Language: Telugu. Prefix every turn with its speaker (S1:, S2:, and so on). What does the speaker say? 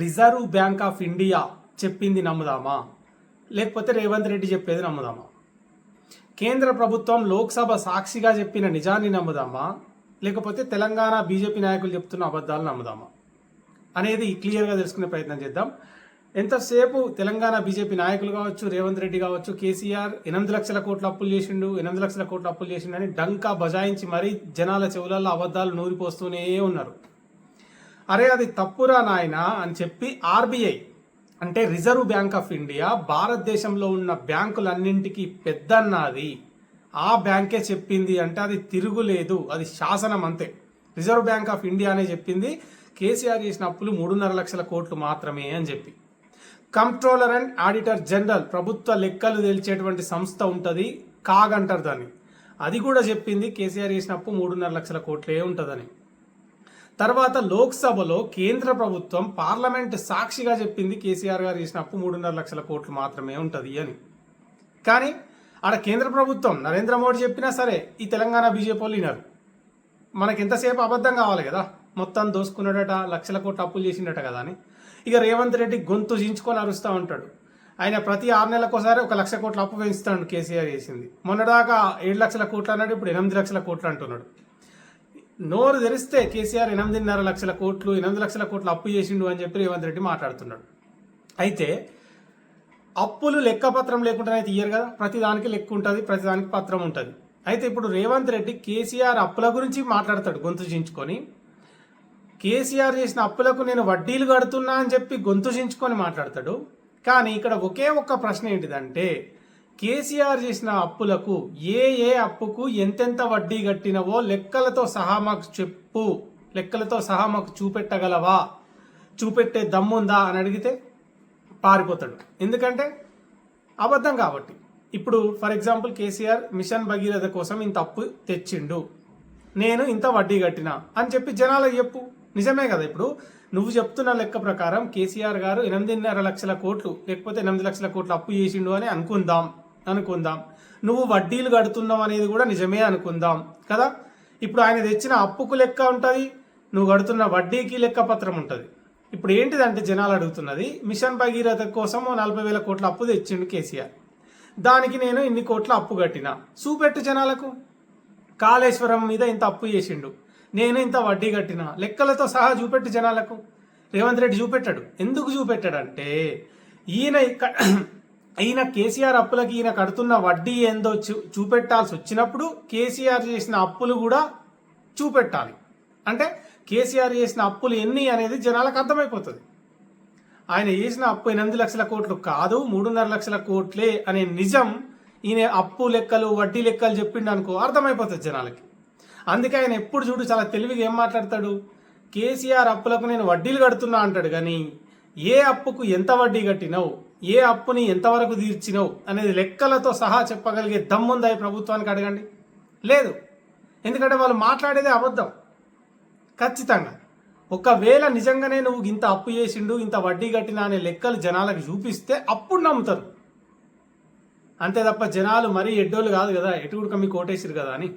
S1: రిజర్వ్ బ్యాంక్ ఆఫ్ ఇండియా చెప్పింది నమ్ముదామా? లేకపోతే రేవంత్ రెడ్డి చెప్పేది నమ్ముదామా? కేంద్ర ప్రభుత్వం లోక్సభ సాక్షిగా చెప్పిన నిజాన్ని నమ్ముదామా? లేకపోతే తెలంగాణ బీజేపీ నాయకులు చెప్తున్న అబద్ధాలు నమ్ముదామా? అనేది క్లియర్గా తెలుసుకునే ప్రయత్నం చేద్దాం. ఎంతసేపు తెలంగాణ బీజేపీ నాయకులు కావచ్చు రేవంత్ రెడ్డి కావచ్చు కేసీఆర్ ఎనిమిది లక్షల కోట్ల అప్పులు చేసిండు ఎనిమిది లక్షల కోట్ల అప్పులు చేసిండు అని డంకా బజాయించి మరీ జనాల చెవులలో అబద్ధాలు నూరిపోస్తూనే ఉన్నారు. అరే అది తప్పురా నాయన అని చెప్పి ఆర్బీఐ అంటే రిజర్వ్ బ్యాంక్ ఆఫ్ ఇండియా భారతదేశంలో ఉన్న బ్యాంకులన్నింటికి పెద్దన్నది. ఆ బ్యాంకే చెప్పింది అంటే అది తిరుగులేదు అది శాసనం అంతే. రిజర్వ్ బ్యాంక్ ఆఫ్ ఇండియానే చెప్పింది కేసీఆర్ చేసిన అప్పులు మూడున్నర లక్షల కోట్లు మాత్రమే అని చెప్పి. కంట్రోలర్ అండ్ ఆడిటర్ జనరల్ ప్రభుత్వ లెక్కలు తెలిచేటువంటి సంస్థ ఉంటుంది కాగ్ అంటారు దాన్ని. అది కూడా చెప్పింది కేసీఆర్ చేసిన అప్పు మూడున్నర లక్షల కోట్లే ఉంటుందని. తర్వాత లోక్సభలో కేంద్ర ప్రభుత్వం పార్లమెంట్ సాక్షిగా చెప్పింది కేసీఆర్ గారు చేసిన అప్పు మూడున్నర లక్షల కోట్లు మాత్రమే ఉంటుంది అని. కానీ ఆడ కేంద్ర ప్రభుత్వం నరేంద్ర మోడీ చెప్పినా సరే ఈ తెలంగాణ బీజేపీ వాళ్ళు వినరు. మనకి ఎంతసేపు అబద్ధం కావాలి కదా? మొత్తం దోసుకున్నాడట లక్షల కోట్లు అప్పులు చేసిండట కదా అని. ఇక రేవంత్ రెడ్డి గొంతు చించుకొని అరుస్తూ ఉంటాడు. ఆయన ప్రతి ఆరు నెలలకోసారి ఒక లక్ష కోట్ల అప్పు పెంచుతాడు కేసీఆర్ చేసింది. మొన్నదాకా ఏడు లక్షల కోట్లు అన్నాడు ఇప్పుడు ఎనిమిది లక్షల కోట్లు అంటున్నాడు. నోరు తెరిస్తే కేసీఆర్ ఎనిమిదిన్నర లక్షల కోట్లు ఎనిమిది లక్షల కోట్లు అప్పు చేసిండు అని చెప్పి రేవంత్ రెడ్డి మాట్లాడుతున్నాడు. అయితే అప్పులు లెక్క పత్రం అయితే ఇయ్యరు కదా? ప్రతిదానికి లెక్క ఉంటుంది ప్రతిదానికి పత్రం ఉంటుంది. అయితే ఇప్పుడు రేవంత్ రెడ్డి కేసీఆర్ అప్పుల గురించి మాట్లాడతాడు గొంతు చించుకొని. కేసీఆర్ చేసిన అప్పులకు నేను వడ్డీలు కడుతున్నా అని చెప్పి గొంతు చించుకొని మాట్లాడతాడు. కానీ ఇక్కడ ఒకే ఒక్క ప్రశ్న ఏంటిదంటే కేసీఆర్ చేసిన అప్పులకు ఏ ఏ అప్పుకు ఎంతెంత వడ్డీ కట్టినవో లెక్కలతో సహా మాకు చెప్పు. లెక్కలతో సహా మాకు చూపెట్టగలవా? చూపెట్టే దమ్ముందా అని అడిగితే పారిపోతాడు. ఎందుకంటే అబద్ధం కాబట్టి. ఇప్పుడు for example KCR mission Bhagiratha కోసం ఇంత అప్పు తెచ్చిండు. నేను ఇంత వడ్డీ కట్టినా అని చెప్పి జనాలకు చెప్పు. నిజమే కదా ఇప్పుడు? నువ్వు చెప్తున్న లెక్క ప్రకారం కేసీఆర్ గారు ఎనిమిదిన్నర లక్షల కోట్లు లేకపోతే ఎనిమిది లక్షల కోట్లు అప్పు చేసిండు అని అనుకుందాం. అనుకుందాం. నువ్వు వడ్డీలు కడుతున్నావు అనేది కూడా నిజమే అనుకుందాం కదా? ఇప్పుడు ఆయన తెచ్చిన అప్పుకు లెక్క ఉంటుంది నువ్వు కడుతున్న వడ్డీకి లెక్క పత్రం ఉంటుంది. ఇప్పుడు ఏంటిదంటే జనాలు అడుగుతున్నది మిషన్ భగీరథ కోసం నలభై వేల కోట్ల అప్పు తెచ్చిండు కేసీఆర్. దానికి నేను ఇన్ని కోట్ల అప్పు కట్టిన. చూపెట్టు జనాలకు. కాళేశ్వరం మీద ఇంత అప్పు చేసిండు. నేను ఇంత వడ్డీ కట్టిన. లెక్కలతో సహా చూపెట్టు జనాలకు. రేవంత్ రెడ్డి చూపెట్టాడు. ఎందుకు చూపెట్టాడంటే ఈయన ఈయన కేసీఆర్ అప్పులకి ఈయన కడుతున్న వడ్డీ ఏందో చూ చూపెట్టాల్సి వచ్చినప్పుడు కేసీఆర్ చేసిన అప్పులు కూడా చూపెట్టాలి. అంటే కేసీఆర్ చేసిన అప్పులు ఎన్ని అనేది జనాలకు అర్థమైపోతుంది. ఆయన చేసిన అప్పు ఎనిమిది లక్షల కోట్లు కాదు మూడున్నర లక్షల కోట్లే అనే నిజం ఈయన అప్పు లెక్కలు వడ్డీ లెక్కలు చెప్పిండు అనుకో అర్థమైపోతుంది జనాలకి. అందుకే ఆయన ఎప్పుడు చూడు చాలా తెలివిగా ఏం మాట్లాడతాడు? కేసీఆర్ అప్పులకు నేను వడ్డీలు కడుతున్నా అంటాడు కానీ ఏ అప్పుకు ఎంత వడ్డీ కట్టినావు? ఏ అప్పుని ఎంతవరకు తీర్చినావు అనేది లెక్కలతో సహా చెప్పగలిగే దమ్ముందా ఈ ప్రభుత్వానికి అడగండి. లేదు. ఎందుకంటే వాళ్ళు మాట్లాడేదే అబద్ధం. ఖచ్చితంగా. ఒకవేళ నిజంగానే నువ్వు ఇంత అప్పు చేసిండు ఇంత వడ్డీ కట్టినా అనే లెక్కలు జనాలకు చూపిస్తే అప్పుడు నమ్ముతారు. అంతే తప్ప జనాలు మరీ ఎడ్డోళ్ళు కాదు కదా ఎటు కూడా మీకు కోటేసిరు కదా అని.